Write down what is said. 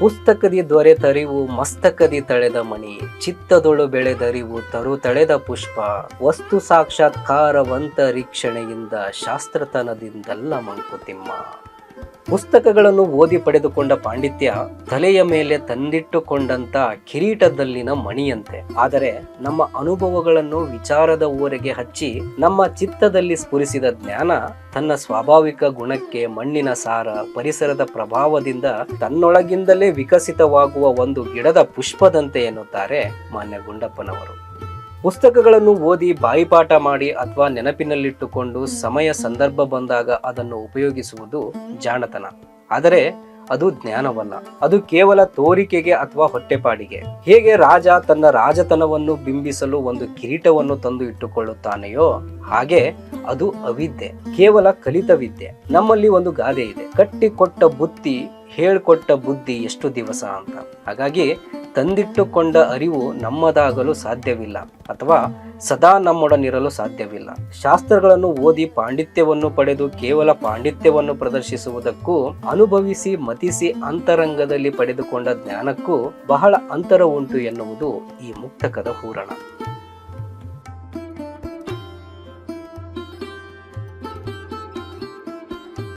ಪುಸ್ತಕದಿ ದೊರೆತರಿವು ಮಸ್ತಕದಿ ತಳೆದ ಮಣಿ. ಚಿತ್ತದೊಳು ಬೆಳೆದರಿವು ತರು ತಳೆದ ಪುಷ್ಪ. ವಸ್ತು ಸಾಕ್ಷಾತ್ಕಾರವಂತ ರೀಕ್ಷಣೆಯಿಂದ ಶಾಸ್ತ್ರತನದಿಂದಲ್ಲ ಮಂಕುತಿಮ್ಮ. ಪುಸ್ತಕಗಳನ್ನು ಓದಿ ಪಡೆದುಕೊಂಡ ಪಾಂಡಿತ್ಯ ತಲೆಯ ಮೇಲೆ ತಂದಿಟ್ಟುಕೊಂಡಂತ ಕಿರೀಟದಲ್ಲಿನ ಮಣಿಯಂತೆ. ಆದರೆ ನಮ್ಮ ಅನುಭವಗಳನ್ನು ವಿಚಾರದ ಊರೆಗೆ ಹಚ್ಚಿ, ನಮ್ಮ ಚಿತ್ತದಲ್ಲಿ ಸ್ಫುರಿಸಿದ ಜ್ಞಾನ ತನ್ನ ಸ್ವಾಭಾವಿಕ ಗುಣಕ್ಕೆ ಮಣ್ಣಿನ ಸಾರ, ಪರಿಸರದ ಪ್ರಭಾವದಿಂದ ತನ್ನೊಳಗಿಂದಲೇ ವಿಕಸಿತವಾಗುವ ಒಂದು ಗಿಡದ ಪುಷ್ಪದಂತೆ ಎನ್ನುತ್ತಾರೆ ಮಾನ್ಯ ಗುಂಡಪ್ಪನವರು ಪುಸ್ತಕಗಳನ್ನು ಓದಿ ಬಾಯಿಪಾಠ ಮಾಡಿ ಅಥವಾ ನೆನಪಿನಲ್ಲಿಟ್ಟುಕೊಂಡು ಸಮಯ ಸಂದರ್ಭ ಬಂದಾಗ ಅದನ್ನು ಉಪಯೋಗಿಸುವುದು ಜಾಣತನ. ಆದರೆ ಅದು ಜ್ಞಾನವಲ್ಲ. ಅದು ಕೇವಲ ತೋರಿಕೆಗೆ ಅಥವಾ ಹೊಟ್ಟೆಪಾಡಿಗೆ. ಹೇಗೆ ರಾಜ ತನ್ನ ರಾಜತನವನ್ನು ಬಿಂಬಿಸಲು ಒಂದು ಕಿರೀಟವನ್ನು ತಂದು ಇಟ್ಟುಕೊಳ್ಳುತ್ತಾನೆಯೋ, ಹಾಗೆ ಅದು ಅವಿದ್ಯೆ. ಕೇವಲ ಕಲಿತ ವಿದ್ಯೆ ನಮ್ಮಲ್ಲಿ ಒಂದು ಗಾದೆ ಇದೆ. ಕಟ್ಟಿಕೊಟ್ಟ ಬುತ್ತಿ ಹೇಳ್ಕೊಟ್ಟ ಬುದ್ಧಿ ಎಷ್ಟು ದಿವಸ ಅಂತ. ಹಾಗಾಗಿ ತಂದಿಟ್ಟುಕೊಂಡ ಅರಿವು ನಮ್ಮದಾಗಲು ಸಾಧ್ಯವಿಲ್ಲ ಅಥವಾ ಸದಾ ನಮ್ಮೊಡನಿರಲು ಸಾಧ್ಯವಿಲ್ಲ. ಶಾಸ್ತ್ರಗಳನ್ನು ಓದಿ ಪಾಂಡಿತ್ಯವನ್ನು ಪಡೆದು ಕೇವಲ ಪಾಂಡಿತ್ಯವನ್ನು ಪ್ರದರ್ಶಿಸುವುದಕ್ಕೂ, ಅನುಭವಿಸಿ ಮತಿಸಿ ಅಂತರಂಗದಲ್ಲಿ ಪಡೆದುಕೊಂಡ ಜ್ಞಾನಕ್ಕೂ ಬಹಳ ಅಂತರ ಉಂಟು ಎನ್ನುವುದು ಈ ಮುಕ್ತಕದ ಹೂರಣ.